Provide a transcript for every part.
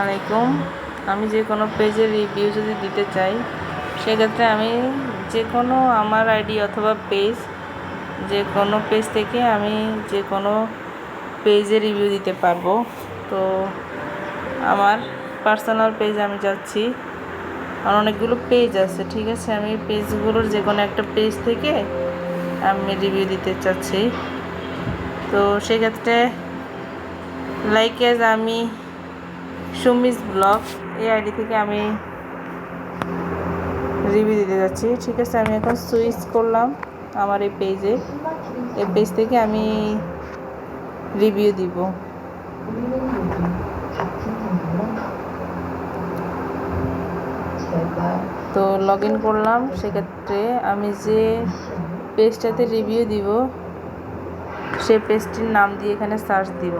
আলাইকুম আমি যে কোনো পেজের রিভিউ যদি দিতে চাই, সেক্ষেত্রে আমি যে কোনো আমার আইডি অথবা পেজ যে কোনো পেজ থেকে আমি যে কোনো পেজে রিভিউ দিতে পারব। তো আমার পার্সোনাল পেজ আমি যাচ্ছি। আমার অনেকগুলো পেজ আছে, ঠিক আছে? আমি পেজগুলোর যে কোনো একটা পেজ থেকে আমি রিভিউ দিতে চাচ্ছি। তো সেক্ষেত্রে লাইক এজ আমি সুমিস ব্লগ। এই আইডি থেকে আমি রিভিউ দিতে যাচ্ছি। ঠিক আছে, আমি এখন সুইচ করলাম আমার এই পেজে এই পেজ থেকে আমি রিভিউ দিব। তো লগ ইন করলাম, সেক্ষেত্রে আমি যে পেজটাতে রিভিউ দিব সেই পেজটির নাম দিয়ে এখানে সার্চ দিব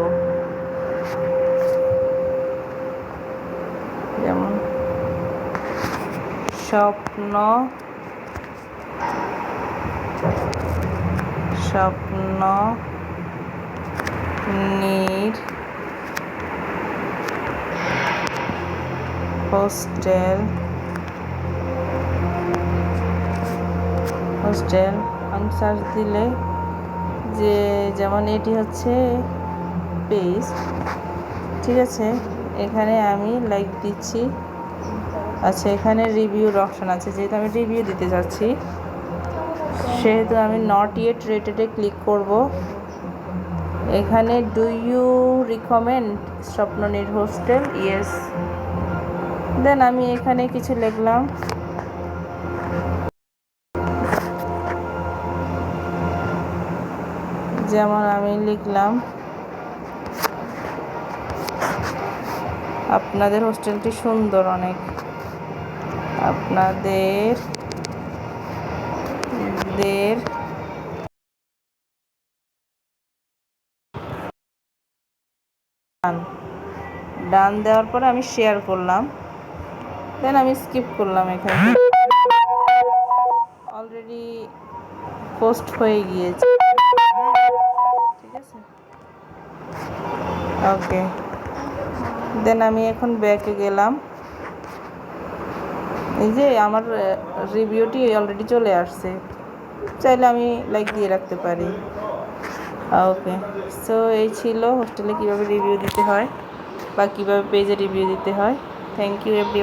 যেমন স্বপ্ন স্বপ্ন, নীর, হোস্টেল হোস্টেল আমি সার্চ দিলে যে যেমন এটি হচ্ছে পেজ ঠিক আছে? এখানে আমি লাইক দিচ্ছি। আচ্ছা এখানে রিভিউর অপশান আছে, যেহেতু আমি রিভিউ দিতে যাচ্ছি। সেহেতু আমি নট ইয়েট রেটেডে ক্লিক করব। এখানে do you recommend Swapnaneer hostel yes then আমি এখানে কিছু লিখলাম। যেমন আমি লিখলাম, আপনাদের হোস্টেলটি সুন্দর অনেক। আপনাদের দের ডান ডান দেওয়ার পরে আমি শেয়ার করলাম। দেন আমি স্কিপ করলাম এখানে। অলরেডি পোস্ট হয়ে গিয়েছে। ঠিক আছে? ওকে দেন আমি এখন ব্যাকে গেলাম। এই যে আমার রিভিউটি অলরেডি চলে আসছে। চাইলে আমি লাইক দিয়ে রাখতে পারি। ওকে সো এই ছিল হোস্টেলে কীভাবে রিভিউ দিতে হয় বা কীভাবে পেজে রিভিউ দিতে হয়। Thank you every